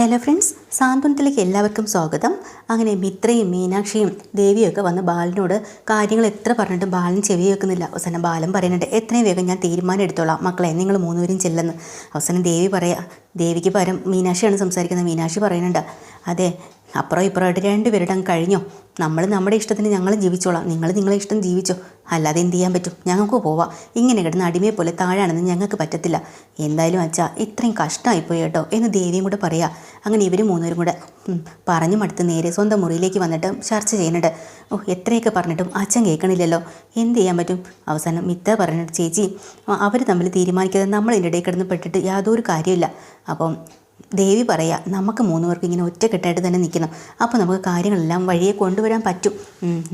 Hello friends സാന്ത്വനത്തിലേക്ക് എല്ലാവർക്കും സ്വാഗതം. അങ്ങനെ മിത്രയും മീനാക്ഷിയും ദേവിയൊക്കെ വന്ന് ബാലനോട് കാര്യങ്ങൾ എത്ര പറഞ്ഞിട്ടും ബാലൻ ചെവി വെക്കുന്നില്ല. അവസാനം ബാലൻ പറയുന്നുണ്ട് എത്രയും വേഗം ഞാൻ തീരുമാനം എടുത്തോളാം. മക്കളെ നിങ്ങൾ മൂന്നുപേരും ചെല്ലെന്ന്. അവസാനം ദേവി പറയാ ദേവിക്ക് പകരം മീനാക്ഷിയാണ് സംസാരിക്കുന്നത്. മീനാക്ഷി പറയുന്നുണ്ട് അതെ അപ്പുറം ഇപ്പുറമായിട്ട് രണ്ടുപേരുടെ അങ്ങ് കഴിഞ്ഞോ? നമ്മൾ നമ്മുടെ ഇഷ്ടത്തിന് ഞങ്ങൾ ജീവിച്ചോളാം. നിങ്ങൾ നിങ്ങളെ ഇഷ്ടം ജീവിച്ചോ? അല്ലാതെ എന്ത് ചെയ്യാൻ പറ്റും? ഞങ്ങൾക്ക് പോവാം. ഇങ്ങനെ കിടന്ന് അടിമയെ പോലെ താഴാണെന്ന് ഞങ്ങൾക്ക് പറ്റത്തില്ല. എന്തായാലും അച്ഛാ ഇത്രയും കഷ്ടമായിപ്പോയി കേട്ടോ എന്ന് ദേവിയും കൂടെ പറയാ. അങ്ങനെ ഇവർ മൂന്നുപേരും കൂടെ പറഞ്ഞു മടുത്ത് നേരെ സ്വന്തം മുറിയിലേക്ക് വന്നിട്ട് ചർച്ച ചെയ്യുന്നുണ്ട്. ഓ എത്രയൊക്കെ പറഞ്ഞിട്ടും അച്ഛൻ കേൾക്കണില്ലല്ലോ. എന്ത് ചെയ്യാൻ പറ്റും? അവസാനം മിത്ത പറഞ്ഞിട്ട് ചേച്ചി അവർ തമ്മിൽ തീരുമാനിക്കാതെ നമ്മൾ ഇതിന്റെ ഇടയിൽ കിടന്ന് പെട്ടിട്ട് യാതൊരു കാര്യമില്ല അപ്പം ദേവി പറയാ നമുക്ക് മൂന്ന് പേർക്ക് ഇങ്ങനെ ഒറ്റക്കെട്ടായിട്ട് തന്നെ നിൽക്കണം. അപ്പോൾ നമുക്ക് കാര്യങ്ങളെല്ലാം വഴിയെ കൊണ്ടുവരാൻ പറ്റും.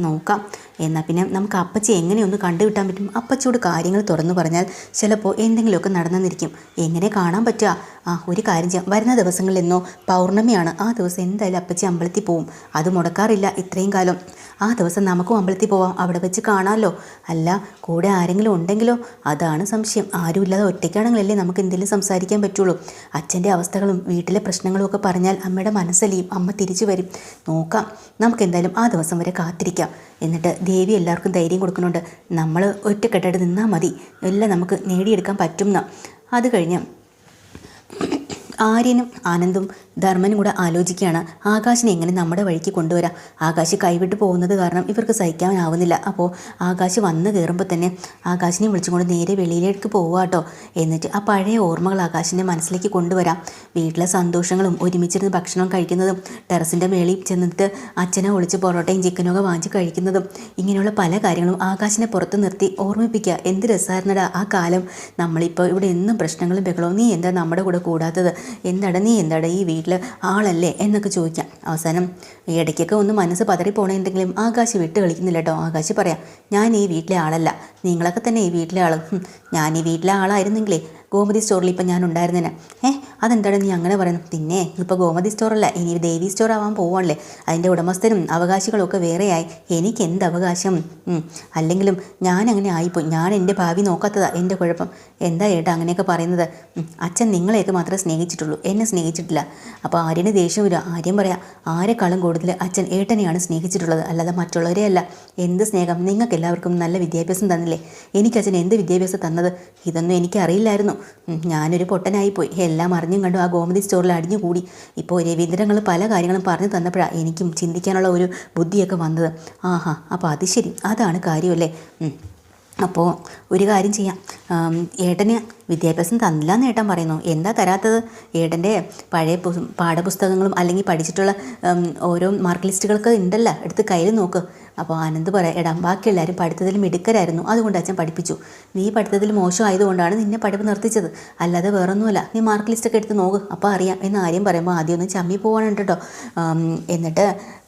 നോക്കാം. എന്നാൽ പിന്നെ നമുക്ക് അപ്പച്ചി എങ്ങനെയൊന്ന് കണ്ടുകിട്ടാൻ പറ്റും? അപ്പച്ചിയോട് കാര്യങ്ങൾ തുറന്നു പറഞ്ഞാൽ ചിലപ്പോൾ എന്തെങ്കിലുമൊക്കെ നടന്നെന്നിരിക്കും. എങ്ങനെ കാണാൻ പറ്റുക? ആ ഒരു കാര്യം ചെയ്യാം. വരുന്ന ദിവസങ്ങളിൽ എന്നോ പൗർണമിയാണ്. ആ ദിവസം എന്തായാലും അപ്പച്ചി അമ്പലത്തിൽ പോവും. അത് മുടക്കാറില്ല ഇത്രയും കാലം. ആ ദിവസം നമുക്കും അമ്പലത്തിൽ പോവാം. അവിടെ വെച്ച് കാണാമല്ലോ അല്ല കൂടെ ആരെങ്കിലും ഉണ്ടെങ്കിലോ? അതാണ് സംശയം. ആരുമില്ലാതെ ഒറ്റയ്ക്കാണെങ്കിലല്ലേ നമുക്ക് എന്തെങ്കിലും സംസാരിക്കാൻ പറ്റുള്ളൂ. അച്ഛന്റെ അവസ്ഥകളും വീട്ടിലെ പ്രശ്നങ്ങളും ഒക്കെ പറഞ്ഞാൽ അമ്മയുടെ മനസ്സലിയും. അമ്മ തിരിച്ചു വരും. നോക്കാം. നമുക്ക് എന്തായാലും ആ ദിവസം വരെ കാത്തിരിക്കാം. എന്നിട്ട് ദേവി എല്ലാവർക്കും ധൈര്യം കൊടുക്കുന്നുണ്ട്. നമ്മൾ ഒറ്റക്കെട്ടായിട്ട് നിന്നാൽ മതി. എല്ലാം നമുക്ക് നേടിയെടുക്കാൻ പറ്റും അത് കഴിഞ്ഞ് ആര്യനും ആനന്ദും ധർമ്മനും കൂടെ ആലോചിക്കുകയാണ് ആകാശിനെ എങ്ങനെ നമ്മുടെ വഴിക്ക് കൊണ്ടുവരാം? ആകാശ് കൈവിട്ട് പോകുന്നത് കാരണം ഇവർക്ക് സഹിക്കാനാവുന്നില്ല. അപ്പോൾ ആകാശ് വന്ന് കയറുമ്പോൾ തന്നെ ആകാശിനെ വിളിച്ചുകൊണ്ട് നേരെ വെളിയിലേക്ക് പോവുക കേട്ടോ. എന്നിട്ട് ആ പഴയ ഓർമ്മകൾ ആകാശിന്റെ മനസ്സിലേക്ക് കൊണ്ടുവരാം. വീട്ടിലെ സന്തോഷങ്ങളും ഒരുമിച്ചിരുന്ന് ഭക്ഷണം കഴിക്കുന്നതും ടെറസിന്റെ മേളിൽ ചെന്നിട്ട് അച്ഛനെ ഒളിച്ച് പൊറോട്ടയും ചിക്കനും ഒക്കെ വാങ്ങിച്ച് കഴിക്കുന്നതും ഇങ്ങനെയുള്ള പല കാര്യങ്ങളും ആകാശിനെ പുറത്ത് നിർത്തി ഓർമ്മിപ്പിക്കുക. എന്ത് രസമായിരുന്നടാ ആ കാലം. നമ്മളിപ്പോൾ ഇവിടെ എന്നും പ്രശ്നങ്ങളും ബഹളവും. നീ എന്താ നമ്മുടെ കൂടെ കൂടാത്തത്? എന്താടാ നീ? എന്താടാ ഈ വീട്ടിൽ ആളല്ലേ? എന്നൊക്കെ ചോദിക്കാം. അവസാനം ഇടയ്ക്കൊക്കെ ഒന്ന് മനസ്സ് പതറി പോണെങ്കിലും ആകാശ് വിട്ട് കളിക്കുന്നില്ല കേട്ടോ ആകാശ് പറയാം ഞാൻ ഈ വീട്ടിലെ ആളല്ല. നിങ്ങളൊക്കെ തന്നെ ഈ വീട്ടിലെ ആൾ ഞാൻ ഈ വീട്ടിലെ ആളായിരുന്നെങ്കിലേ ഗോമതി സ്റ്റോറിൽ ഇപ്പം ഞാൻ ഉണ്ടായിരുന്നേനെ. ഏഹ് അതെന്താണ് നീ അങ്ങനെ പറയുന്നത്? പിന്നെ ഇപ്പോൾ ഗോമതി സ്റ്റോറല്ല ഇനി ദേവി സ്റ്റോർ ആവാൻ പോവാണല്ലേ. അതിന്റെ ഉടമസ്ഥനും അവകാശികളൊക്കെ വേറെയായി. എനിക്ക് എന്ത് അവകാശം? അല്ലെങ്കിലും ഞാൻ അങ്ങനെ ആയിപ്പോയി. ഞാൻ എന്റെ ഭാവി നോക്കാത്തതാ എന്റെ കുഴപ്പം. എന്താ ഏട്ടാ അങ്ങനെയൊക്കെ പറയുന്നത്? അച്ഛൻ നിങ്ങളെയൊക്കെ മാത്രമേ സ്നേഹിച്ചിട്ടുള്ളൂ. എന്നെ സ്നേഹിച്ചിട്ടില്ല. അപ്പോൾ ആര്യന് ദേഷ്യം വരിക. ആര്യം പറയാം ആരെക്കാളും കൂടുതൽ അച്ഛൻ ഏട്ടനെയാണ് സ്നേഹിച്ചിട്ടുള്ളത്. അല്ലാതെ മറ്റുള്ളവരെ അല്ല. എന്ത് സ്നേഹം? നിങ്ങൾക്ക് എല്ലാവർക്കും നല്ല വിദ്യാഭ്യാസം തന്നില്ലേ? എനിക്ക് അച്ഛൻ എന്ത് വിദ്യാഭ്യാസം തന്നത്? ഇതൊന്നും എനിക്ക് അറിയില്ലായിരുന്നു ഉം, ഞാനൊരു പൊട്ടനായിപ്പോയി. എല്ലാം അറിഞ്ഞും കണ്ടു ആ ഗോമതി സ്റ്റോറിൽ അടിഞ്ഞു അടിഞ്ഞുകൂടി. ഇപ്പോൾ രവീന്ദ്രങ്ങൾ പല കാര്യങ്ങളും പറഞ്ഞു തന്നപ്പോഴാണ് എനിക്കും ചിന്തിക്കാനുള്ള ഒരു ബുദ്ധിയൊക്കെ വന്നത്. ആഹാ അപ്പോൾ അത് ശരി. അതാണ് കാര്യമല്ലേ? അപ്പോൾ ഒരു കാര്യം ചെയ്യാം. ഏട്ടന് വിദ്യാഭ്യാസം തന്നില്ല എന്ന് ഏട്ടൻ പറയുന്നു. എന്താ തരാത്തത്? ഏട്ടന്റെ പഴയ പാഠപുസ്തകങ്ങളും അല്ലെങ്കിൽ പഠിച്ചിട്ടുള്ള ഓരോ മാർക്ക് ലിസ്റ്റുകളൊക്കെ ഉണ്ടല്ലോ. എടുത്ത് കയ്യിൽ നോക്ക്. അപ്പോൾ ആനന്ദ് പറയാം എടാ ബാക്കി എല്ലാവരും പഠിത്തത്തിൽ മിടുക്കരായിരുന്നു. അതുകൊണ്ട് അച്ഛൻ പഠിപ്പിച്ചു. നീ പഠിത്തത്തിൽ മോശമായതുകൊണ്ടാണ് നിന്നെ പഠിപ്പ് നിർത്തിച്ചത്. അല്ലാതെ വേറൊന്നുമല്ല. നീ മാർക്ക് ലിസ്റ്റൊക്കെ എടുത്ത് നോക്ക്. അപ്പോൾ അറിയാം. എന്ന് ആര്യം പറയുമ്പോൾ ആദ്യം ഒന്ന് ചമ്മി പോകാനുണ്ട് കേട്ടോ എന്നിട്ട്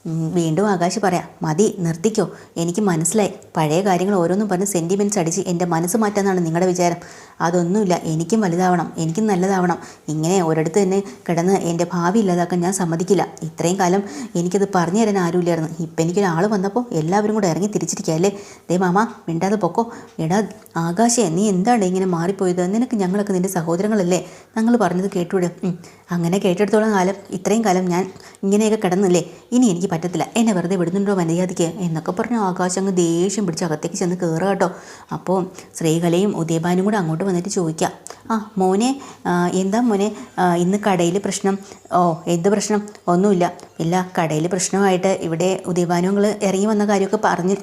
വീണ്ടും ആകാശ് പറയാം മതി നിർത്തിക്കോ. എനിക്ക് മനസ്സിലായി. പഴയ കാര്യങ്ങൾ ഓരോന്നും പറഞ്ഞ് സെന്റിമെന്റ്സ് അടിച്ച് എന്റെ മനസ്സ് മാറ്റാന്നാണ് നിങ്ങളുടെ വിചാരം. അതൊന്നുമില്ല എനിക്കും വലുതാവണം എനിക്കും നല്ലതാവണം. ഇങ്ങനെ ഒരിടത്ത് തന്നെ കിടന്ന് എന്റെ ഭാവി ഇല്ലാതാക്കാൻ ഞാൻ സമ്മതിക്കില്ല. ഇത്രയും കാലം എനിക്കത് പറഞ്ഞു തരാൻ ആരുമില്ലായിരുന്നു. ഇപ്പം എനിക്കൊരാൾ വന്നപ്പോൾ എല്ലാവരും കൂടെ ഇറങ്ങി തിരിച്ചിരിക്കുക അല്ലേ? ദേ മാമ മിണ്ടാതെ പൊക്കോ. എടാ ആകാശേ നീ എന്താണ് ഇങ്ങനെ മാറിപ്പോയത്? നിനക്ക് ഞങ്ങളൊക്കെ നിന്റെ സഹോദരങ്ങളല്ലേ? ഞങ്ങൾ പറഞ്ഞത് കേട്ടൂടെ? അങ്ങനെ കേട്ടെടുത്തോളം കാലം ഇത്രയും കാലം ഞാൻ ഇങ്ങനെയൊക്കെ കിടന്നില്ലേ? ഇനി എനിക്ക് പറ്റത്തില്ല. എന്നെ വെറുതെ വിടുന്നുണ്ടോ മര്യാദയ്ക്ക്? എന്നൊക്കെ പറഞ്ഞ് ആകാശം അങ്ങ് ദേഷ്യം പിടിച്ച് അകത്തേക്ക് ചെന്ന് കയറുക കേട്ടോ അപ്പോൾ ശ്രീകലയും ഉദയഭാനും കൂടെ അങ്ങോട്ട് വന്നിട്ട് ചോദിക്കാം ആ മോനെ എന്താ മോനെ? ഇന്ന് കടയിൽ പ്രശ്നം? ഓ എന്ത് പ്രശ്നം? ഒന്നുമില്ല. ഇല്ല കടയിൽ പ്രശ്നമായിട്ട് ഇവിടെ ഉദയഭാനുങ്ങൾ ഇറങ്ങി വന്ന കാര്യമൊക്കെ പറഞ്ഞ്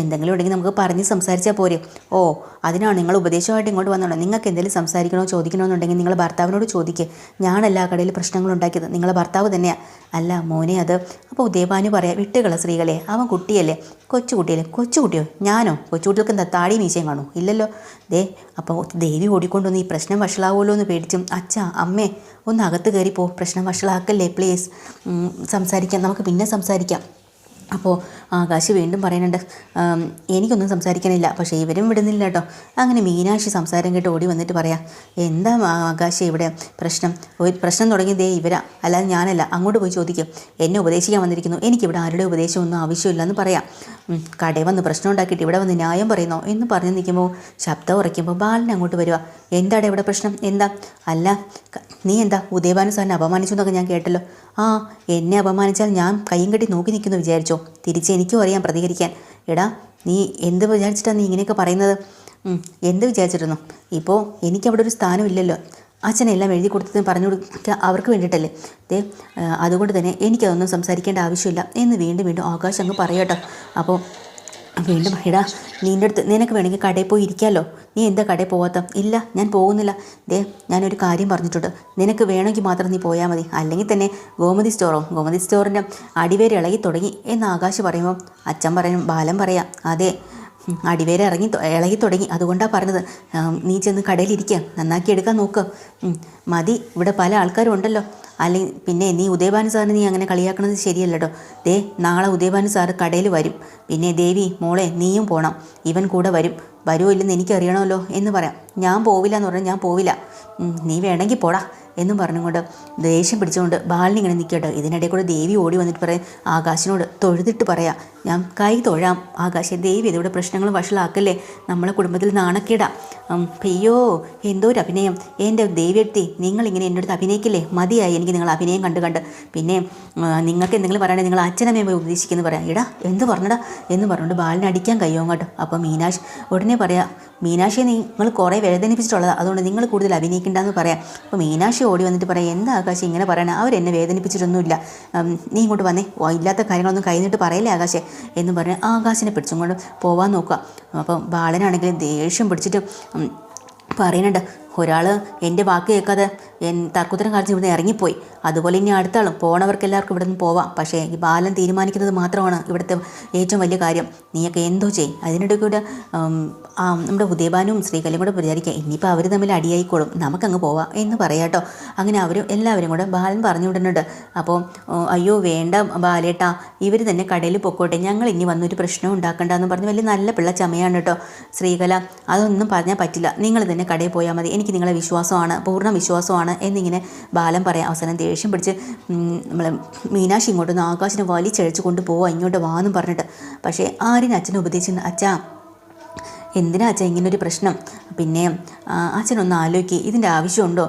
എന്തെങ്കിലും ഉണ്ടെങ്കിൽ നമുക്ക് പറഞ്ഞ് സംസാരിച്ചാൽ പോരെ. ഓ അതിനാണ് നിങ്ങൾ ഉപദേശമായിട്ട് ഇങ്ങോട്ട് വന്നോളൂ. നിങ്ങൾക്ക് എന്തെങ്കിലും സംസാരിക്കണോ ചോദിക്കണോ എന്നുണ്ടെങ്കിൽ നിങ്ങൾ ഭർത്താവിനോട് ചോദിക്കുക ഞാനല്ല ആ കടയിൽ പ്രശ്നങ്ങൾ ഉണ്ടാക്കിയത്. നിങ്ങളെ ഭർത്താവ് തന്നെയാണ് അല്ല മോനെ അത് അപ്പോൾ ഉദയഭാനു പറയാം വിട്ടുകള സ്ത്രീകളെ അവൻ കുട്ടിയല്ലേ? കൊച്ചുകുട്ടിയല്ലേ? കൊച്ചുകുട്ടിയോ? ഞാനോ? കൊച്ചുകുട്ടികൾക്ക് എന്താ താടി മീശയും കാണൂ ഇല്ലല്ലോ. ദേ അപ്പോൾ ദേവി ഓടിക്കൊണ്ടു ഈ പ്രശ്നം വഷളാവുമല്ലോ എന്ന് പേടിച്ചും അച്ഛാ അമ്മേ ഒന്ന് അകത്ത് കയറിപ്പോ പ്രശ്നം വഷളാക്കല്ലേ പ്ലീസ് സംസാരിക്കാം നമുക്ക് പിന്നെ സംസാരിക്കാം. അപ്പോൾ ആകാശ് വീണ്ടും പറയുന്നുണ്ട് "ആം, എനിക്കൊന്നും സംസാരിക്കാനില്ല പക്ഷേ ഇവരും വിടുന്നില്ല കേട്ടോ. അങ്ങനെ മീനാക്ഷി സംസാരം കേട്ട് ഓടി വന്നിട്ട് പറയാം എന്താ ആകാശി ഇവിടെ? പ്രശ്നം? ഒരു പ്രശ്നം തുടങ്ങിയതേ ഇവരാ അല്ലാതെ ഞാനല്ല. അങ്ങോട്ട് പോയി ചോദിക്കും. എന്നെ ഉപദേശിക്കാൻ വന്നിരിക്കുന്നു. എനിക്കിവിടെ ആരുടെ ഉപദേശമൊന്നും ആവശ്യമില്ല എന്ന് പറയാം കടയിൽ വന്ന് പ്രശ്നം ഉണ്ടാക്കിയിട്ട് ഇവിടെ വന്ന് ന്യായം പറയുന്നോ? എന്ന് പറഞ്ഞ് നിൽക്കുമ്പോൾ ശബ്ദം ഉറയ്ക്കുമ്പോൾ ബാലൻ അങ്ങോട്ട് വരിക എന്താണ് ഇവിടെ പ്രശ്നം? എന്താ? അല്ല നീ എന്താ? ഉദയഭാനു സാറിനെ അപമാനിച്ചു എന്നൊക്കെ ഞാൻ കേട്ടല്ലോ. ആ എന്നെ അപമാനിച്ചാൽ ഞാൻ കയ്യും കെട്ടി നോക്കി നിൽക്കുന്നു വിചാരിച്ചോ? തിരിച്ച് എനിക്കും അറിയാം പ്രതികരിക്കാൻ. എടാ നീ എന്ത് വിചാരിച്ചിട്ടാണ് നീ ഇങ്ങനെയൊക്കെ പറയുന്നത്? എന്ത് വിചാരിച്ചിരുന്നു ഇപ്പോൾ എനിക്കവിടെ ഒരു സ്ഥാനമില്ലല്ലോ അച്ഛനെല്ലാം എഴുതി കൊടുത്തത് പറഞ്ഞു കൊടുക്കുക അവർക്ക് വേണ്ടിയിട്ടല്ലേ? ദേ അതുകൊണ്ട് തന്നെ എനിക്കതൊന്നും സംസാരിക്കേണ്ട ആവശ്യമില്ല എന്ന് വീണ്ടും വീണ്ടും ആകാശം അങ്ങ് പറയട്ടോ അപ്പോൾ വീണ്ടും എടാ നിന്റെ അടുത്ത് നിനക്ക് വേണമെങ്കിൽ കടയിൽ പോയി ഇരിക്കാമല്ലോ നീ എന്താ കടയിൽ പോവാത്ത? ഇല്ല ഞാൻ പോകുന്നില്ല. ദേ ഞാനൊരു കാര്യം പറഞ്ഞിട്ടുണ്ട്. നിനക്ക് വേണമെങ്കിൽ മാത്രം നീ പോയാൽ മതി. അല്ലെങ്കിൽ തന്നെ ഗോമതി സ്റ്റോറോ ഗോമതി സ്റ്റോറിന്റെ അടിവേര് ഇളകി തുടങ്ങി എന്ന് ആകാശ് പറയുമ്പോൾ അച്ഛൻ പറയും ബാലം പറയാം അതെ അടിവേര് ഇറങ്ങി ഇളകി തുടങ്ങി. അതുകൊണ്ടാണ് പറഞ്ഞത്. നീ ചെന്ന് കടയിലിരിക്കുക നന്നാക്കി എടുക്കാൻ നോക്ക്. ഉം, മതി. ഇവിടെ പല ആൾക്കാരും ഉണ്ടല്ലോ അല്ലെങ്കിൽ പിന്നെ നീ ഉദയഭാനു സാറിന് നീ അങ്ങനെ കളിയാക്കണത് ശരിയല്ലട്ടോ ദേ നാളെ ഉദയഭാനു സാറ് കടയിൽ വരും. പിന്നെ ദേവി മോളെ നീയും പോണം. ഇവൻ കൂടെ വരും. വരുമോ ഇല്ലെന്ന് എനിക്കറിയണമല്ലോ എന്ന് പറയാം. ഞാൻ പോവില്ല എന്ന് പറഞ്ഞാൽ ഞാൻ പോവില്ല. നീ വേണമെങ്കിൽ പോടാ. എന്നും പറഞ്ഞുകൊണ്ട് ദേഷ്യം പിടിച്ചുകൊണ്ട് ബാലിനി ഇങ്ങനെ നിൽക്കട്ടോ ഇതിനിടയിൽ കൂടെ ദേവി ഓടി വന്നിട്ട് പറയും ആകാശിനോട് തൊഴുതിട്ട് പറയാം. ഞാൻ കൈ തൊഴാം. ആകാശെ ദേവി ഇതിവിടെ പ്രശ്നങ്ങൾ വഷളാക്കല്ലേ? നമ്മളെ കുടുംബത്തിൽ നാണക്കേടാ. അയ്യോ എന്തോ ഒരു അഭിനയം. എന്റെ ദേവിയെത്തി നിങ്ങളിങ്ങനെ എന്റെ അടുത്ത് അഭിനയിക്കില്ലേ? മതിയായി എനിക്ക് നിങ്ങൾ അഭിനയം കണ്ട് കണ്ട്. പിന്നെ നിങ്ങൾക്ക് എന്തെങ്കിലും പറയണേ നിങ്ങൾ അച്ഛനമ്മയെ പോയി ഉപദേശിക്കുന്നു പറയാം. ഇടാ എന്ത് പറഞ്ഞടാ? എന്ന് പറഞ്ഞുകൊണ്ട് ബാലിനെ അടിക്കാൻ കഴിയുമോ കേട്ടോ അപ്പോൾ മീനാഷ് ഉടനെ പറയാം മീനാക്ഷിയെ നിങ്ങൾ കുറേ വേദനിപ്പിച്ചിട്ടുള്ളതാണ് അതുകൊണ്ട് നിങ്ങൾ കൂടുതൽ അഭിനയിക്കേണ്ടതെന്ന് പറയാം. അപ്പോൾ മീനാക്ഷി ഓടി വന്നിട്ട് പറയാം എന്താ ആകാശം ഇങ്ങനെ പറയണേ? അവരെന്നെ വേദനിപ്പിച്ചിട്ടൊന്നുമില്ല. നീ ഇങ്ങോട്ട് വന്നേ. ഓ, ഇല്ലാത്ത കാര്യങ്ങളൊന്നും കഴിഞ്ഞിട്ട് പറയല്ലേ ആകാശേ? എന്ന് പറഞ്ഞ് ആകാശിനെ പിടിച്ചും കൊണ്ട് പോവാൻ നോക്കുക. അപ്പം ബാലനാണെങ്കിൽ ദേഷ്യം പിടിച്ചിട്ട് പറയുന്നുണ്ട് ഒരാൾ എന്റെ വാക്ക് കേൾക്കാതെ എൻ തർക്കുത്തരം കാണിച്ച് ഇവിടുന്ന് ഇറങ്ങിപ്പോയി. അതുപോലെ ഇനി അടുത്താളും പോണവർക്ക് എല്ലാവർക്കും ഇവിടെ നിന്ന് പോവാം. പക്ഷേ ഈ ബാലൻ തീരുമാനിക്കുന്നത് മാത്രമാണ് ഇവിടുത്തെ ഏറ്റവും വലിയ കാര്യം. നീയൊക്കെ എന്തോ ചെയ്യും. അതിനിടയ്ക്ക് കൂടെ നമ്മുടെ ഉദയബാനും ശ്രീകലയും കൂടെ വിചാരിക്കുക ഇനിയിപ്പോൾ അവർ തമ്മിൽ അടിയായിക്കോളും. നമുക്കങ്ങ് പോവാം എന്ന് പറയാട്ടോ അങ്ങനെ അവരും എല്ലാവരും കൂടെ ബാലൻ പറഞ്ഞു വിടുന്നുണ്ട്. അപ്പോൾ അയ്യോ വേണ്ട ബാലേട്ടാ ഇവർ തന്നെ കടയിൽ പൊക്കോട്ടെ. ഞങ്ങൾ ഇനി വന്നൊരു പ്രശ്നം ഉണ്ടാക്കണ്ടെന്ന് പറഞ്ഞ് വലിയ നല്ല പിള്ള ചമയാണ് കേട്ടോ. ശ്രീകല അതൊന്നും പറഞ്ഞാൽ പറ്റില്ല. നിങ്ങൾ തന്നെ കടയിൽ പോയാൽ മതി. എനിക്ക് നിങ്ങളെ വിശ്വാസമാണ് പൂർണ വിശ്വാസമാണ് എന്നിങ്ങനെ ബാലൻ പറയാം. അവസാനം ദേഷ്യം പിടിച്ച് നമ്മൾ മീനാക്ഷി ഇങ്ങോട്ടൊന്ന് ആകാശിനെ വലിച്ചഴിച്ച് കൊണ്ട് പോവാ ഇങ്ങോട്ട് വാ എന്നും പറഞ്ഞിട്ട്. പക്ഷേ ആര്യൻ അച്ഛനെ ഉപദേശിച്ചു അച്ഛാ എന്തിനാ അച്ഛാ ഇങ്ങനൊരു പ്രശ്നം? പിന്നെ അച്ഛനൊന്ന് ആലോചിക്കുക ഇതിന്റെ ആവശ്യമുണ്ടോ?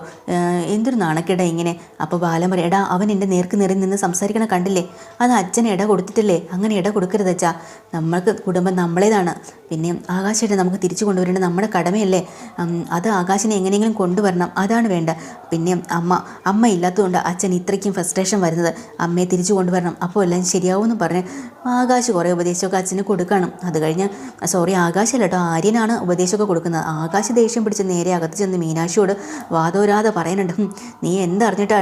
എന്തൊരു നാണക്കേടാ ഇങ്ങനെ? അപ്പോൾ ബാലൻ പറയും എടാ അവൻ എന്റെ നേർക്ക് നേരെ നിന്ന് സംസാരിക്കണ കണ്ടില്ലേ? അത് അച്ഛന് ഇട കൊടുത്തിട്ടില്ലേ? അങ്ങനെ ഇട കൊടുക്കരുത് അച്ഛാ. നമ്മൾക്ക് കുടുംബം നമ്മളേതാണ്. പിന്നെ ആകാശമായിട്ട് നമുക്ക് തിരിച്ചു കൊണ്ടുവരേണ്ടത് നമ്മുടെ കടമയല്ലേ? അത് ആകാശിനെ എങ്ങനെയെങ്കിലും കൊണ്ടുവരണം. അതാണ് വേണ്ട. പിന്നെ അമ്മ അമ്മ ഇല്ലാത്തതുകൊണ്ട് അച്ഛൻ ഇത്രയ്ക്കും ഫ്രസ്ട്രേഷൻ വരുന്നത്. അമ്മയെ തിരിച്ചു കൊണ്ടുവരണം. അപ്പോൾ എല്ലാം ശരിയാവുമെന്ന് പറഞ്ഞ് ആകാശ് കുറേ ഉപദേശമൊക്കെ അച്ഛന് കൊടുക്കണം. അത് കഴിഞ്ഞ് സോറി ആകാശല്ല ആര്യനാണ് ഉപദേശമൊക്കെ കൊടുക്കുന്നത്. ആകാശ് ദേഷ്യം പിടിച്ച് നേരെ അകത്ത് ചെന്ന് മീനാക്ഷിയോട് വാദോരാതെ പറയുന്നുണ്ട് "ഹും, നീ എന്തറിഞ്ഞിട്ടാ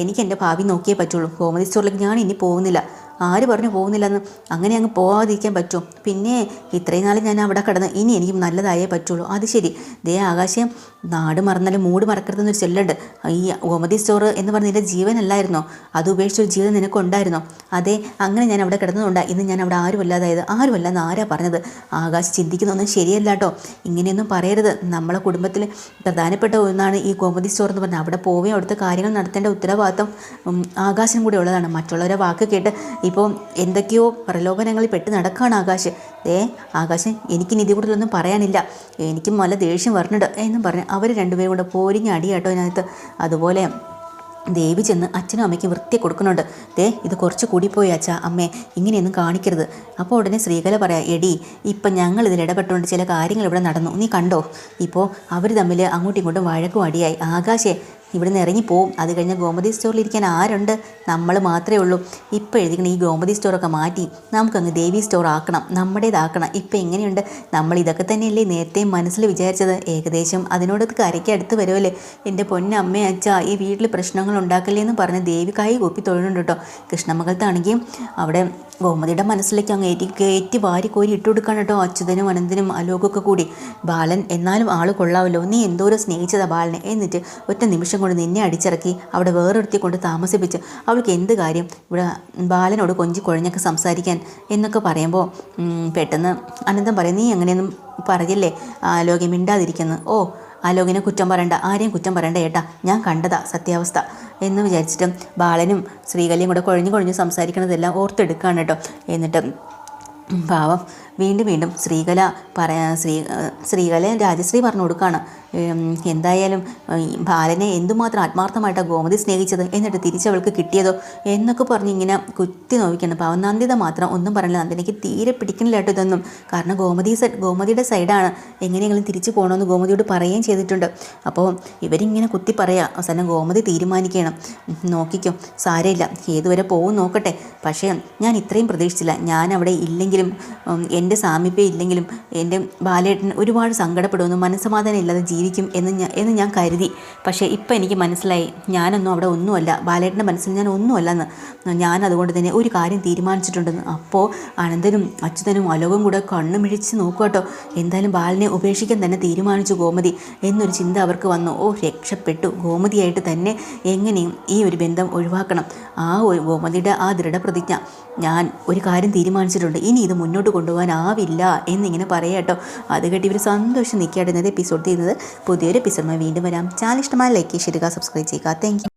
എനിക്ക് എന്റെ ഭാവി നോക്കിയേ പറ്റുള്ളൂ. കോമഡി സ്റ്റോറിലേക്ക് ഞാൻ ഇനി പോകുന്നില്ല. ആര് പറഞ്ഞു പോകുന്നില്ലെന്ന്? അങ്ങനെ അങ്ങ് പോകാതിരിക്കാൻ പറ്റുമോ പിന്നെ ഇത്രയും നാൾ ഞാൻ അവിടെ കിടന്ന് ഇനി എനിക്ക് നല്ലതായേ പറ്റുള്ളൂ. അത് ശരി. ദേ ആകാശം നാട് മറന്നാലും മൂട് മറക്കരുതെന്നൊരു ചെല്ലുണ്ട്. ഈ ഗോമതി സ്റ്റോർ എന്ന് പറഞ്ഞ നിന്റെ ജീവനല്ലായിരുന്നോ? അത് ഉപേക്ഷിച്ചൊരു ജീവിതം നിനക്കുണ്ടായിരുന്നോ? അതെ അങ്ങനെ ഞാൻ അവിടെ കിടന്നതുകൊണ്ടാണ് ഇന്ന് ഞാൻ അവിടെ ആരും അല്ലാതായത് ആരും അല്ലെന്ന് ആരാ പറഞ്ഞത്? ആകാശ് ചിന്തിക്കുന്നൊന്നും ശരിയല്ല കേട്ടോ ഇങ്ങനെയൊന്നും പറയരുത്. നമ്മളെ കുടുംബത്തിൽ പ്രധാനപ്പെട്ട ഒന്നാണ് ഈ ഗോമതി സ്റ്റോർ എന്ന് പറഞ്ഞാൽ അവിടെ പോവുകയും അവിടുത്തെ കാര്യങ്ങൾ നടത്തേണ്ട ഉത്തരവാദിത്തം ആകാശം കൂടെ ഉള്ളതാണ്. മറ്റുള്ളവരെ വാക്ക് കേട്ട് ഇപ്പോൾ എന്തൊക്കെയോ പ്രലോഭനങ്ങളിൽ പെട്ട് നടക്കുകയാണ് ആകാശ്. ദേ ആകാശം എനിക്കിനി നിധി കൂടുതലൊന്നും പറയാനില്ല. എനിക്കും നല്ല ദേഷ്യം വരുന്നുണ്ട് എന്നും പറഞ്ഞ് അവർ രണ്ടുപേരും കൂടെ പോരിഞ്ഞ് അടിയാട്ടോ അതിനകത്ത് അതുപോലെ ദേവി ചെന്ന് അച്ഛനും അമ്മയ്ക്ക് വൃത്തി കൊടുക്കുന്നുണ്ട്. ദേ ഇത് കുറച്ച് കൂടിപ്പോയി അച്ഛാ അമ്മേ ഇങ്ങനെയൊന്നും കാണിക്കരുത്. അപ്പോൾ ഉടനെ ശ്രീകല പറയാം എടി ഇപ്പം ഞങ്ങൾ ഇതിൽ ഇടപെട്ടുകൊണ്ട് ചില കാര്യങ്ങൾ ഇവിടെ നടന്നു. നീ കണ്ടോ? ഇപ്പോൾ അവർ തമ്മിൽ അങ്ങോട്ടും ഇങ്ങോട്ടും വഴക്കും അടിയായി. ആകാശേ ഇവിടുന്ന് ഇറങ്ങി പോവും. അത് കഴിഞ്ഞ് ഗോമതി സ്റ്റോറിൽ ഇരിക്കാൻ ആരുണ്ട്? നമ്മൾ മാത്രമേ ഉള്ളൂ. ഇപ്പോൾ എഴുതിക്കണ ഈ ഗോമതി സ്റ്റോറൊക്കെ മാറ്റി നമുക്കങ്ങ് ദേവി സ്റ്റോർ ആക്കണം. നമ്മുടേതാക്കണം. ഇപ്പം എങ്ങനെയുണ്ട്? നമ്മൾ ഇതൊക്കെ തന്നെയല്ലേ നേരത്തെ മനസ്സിൽ വിചാരിച്ചത്. ഏകദേശം അതിനോട് കരയ്ക്ക് അടുത്ത് വരുമല്ലേ എന്റെ പൊന്നമ്മ അച്ഛ ഈ വീട്ടിൽ പ്രശ്നങ്ങൾ ഉണ്ടാക്കല്ലേ എന്ന് പറഞ്ഞ് ദേവി കൈ കൂപ്പി തൊഴുന്നുണ്ട് കേട്ടോ. കൃഷ്ണമംഗലത്താണെങ്കിൽ അവിടെ ഗോമതിയുടെ മനസ്സിലേക്ക് അങ്ങ് ഏറ്റി കയറ്റി കോരി ഇട്ട് കൊടുക്കാൻ കേട്ടോ അച്യുതനും അനന്തനും അലോകൊക്കെ കൂടി. ബാലൻ എന്നാലും ആൾ കൊള്ളാമല്ലോ നീ എന്തോരം സ്നേഹിച്ചതാ ബാലനെ. എന്നിട്ട് ഒറ്റ നിമിഷം കൊണ്ട് നിന്നെ അടിച്ചിറക്കി അവിടെ വേറൊരുത്തി കൊണ്ട് താമസിപ്പിച്ച് അവൾക്ക് എന്ത് കാര്യം? ഇവിടെ ബാലനോട് കൊഞ്ചി കുഴഞ്ഞൊക്കെ സംസാരിക്കാൻ എന്നൊക്കെ പറയുമ്പോൾ പെട്ടെന്ന് അനന്തം പറയും നീ അങ്ങനെയൊന്നും പറയില്ലേ? ആലോക്യം മിണ്ടാതിരിക്കുന്നു. ഓ ആലോകിനെ കുറ്റം പറയണ്ട ആരെയും കുറ്റം പറയണ്ട ഏട്ടാ ഞാൻ കണ്ടതാ സത്യാവസ്ഥ. എന്ന് വിചാരിച്ചിട്ടും ബാലനും ശ്രീകലയും കൂടെ കുഴഞ്ഞു കുഴഞ്ഞ് സംസാരിക്കണതെല്ലാം ഓർത്തെടുക്കുകയാണ് കേട്ടോ. എന്നിട്ട് പാവം വീണ്ടും വീണ്ടും ശ്രീകല പറയാ ശ്രീ ശ്രീകല രാജശ്രീ പറഞ്ഞു കൊടുക്കുകയാണ് എന്തായാലും ബാലനെ എന്തുമാത്രം ആത്മാർത്ഥമായിട്ടാണ് ഗോമതി സ്നേഹിച്ചത്? എന്നിട്ട് തിരിച്ചവൾക്ക് കിട്ടിയതോ? എന്നൊക്കെ പറഞ്ഞ് ഇങ്ങനെ കുത്തി നോവിക്കണം പാവം നന്ദിത മാത്രം ഒന്നും പറഞ്ഞില്ല. നന്ദിനിക്ക് തീരെ പിടിക്കണില്ല കേട്ടോ ഇതൊന്നും. കാരണം ഗോമതി ഗോമതിയുടെ സൈഡാണ്. എങ്ങനെയെങ്കിലും തിരിച്ചു പോകണമെന്ന് ഗോമതിയോട് പറയുകയും ചെയ്തിട്ടുണ്ട്. അപ്പോൾ ഇവരിങ്ങനെ കുത്തി പറയുക അവസാനം ഗോമതി തീരുമാനിക്കണം. നോക്കിക്കും. സാരമില്ല. ഏതുവരെ പോകും നോക്കട്ടെ. പക്ഷേ ഞാൻ ഇത്രയും പ്രതീക്ഷിച്ചില്ല. ഞാൻ അവിടെ ഇല്ലെങ്കിലും എന്റെ സാമീപ്യം ഇല്ലെങ്കിലും എന്റെ ബാലേട്ടൻ ഒരുപാട് സങ്കടപ്പെടുമെന്ന് മനസ്സമാധാനം ഇല്ലാതെ ജീവിക്കും എന്ന് ഞാൻ എന്ന് ഞാൻ കരുതി. പക്ഷേ ഇപ്പം എനിക്ക് മനസ്സിലായി. ഞാനൊന്നും അവിടെ ഒന്നുമല്ല. ബാലേട്ടന്റെ മനസ്സിൽ ഞാൻ ഒന്നുമല്ലെന്ന്. ഞാൻ അതുകൊണ്ട് തന്നെ ഒരു കാര്യം തീരുമാനിച്ചിട്ടുണ്ടെന്ന്. അപ്പോൾ അനന്തനും അച്യുതനും അലോകം കൂടെ കണ്ണു മിഴിച്ച് നോക്കുക കേട്ടോ. എന്തായാലും ബാലനെ ഉപേക്ഷിക്കാൻ തന്നെ തീരുമാനിച്ചു ഗോമതി. എന്നൊരു ചിന്ത അവർക്ക് വന്നു. ഓ രക്ഷപ്പെട്ടു. ഗോമതിയായിട്ട് തന്നെ എങ്ങനെയും ഈ ഒരു ബന്ധം ഒഴിവാക്കണം. ആ ഗോമതിയുടെ ആ ദൃഢപ്രതിജ്ഞ ഞാൻ ഒരു കാര്യം തീരുമാനിച്ചിട്ടുണ്ട്. ഇനി ഇത് മുന്നോട്ട് കൊണ്ടുപോകാനാവില്ല എന്നിങ്ങനെ പറയാം കേട്ടോ. അത് കേട്ട് ഇവർ സന്തോഷം ഇന്നത്തെ എപ്പിസോഡ് ചെയ്യുന്നത് പുതിയൊരു എപ്പിസോഡുമായി വീണ്ടും വരാം. ചാനൽ ഇഷ്ടമായ ലൈക്ക് ചെയ്യുക സബ്സ്ക്രൈബ് ചെയ്യുക. താങ്ക്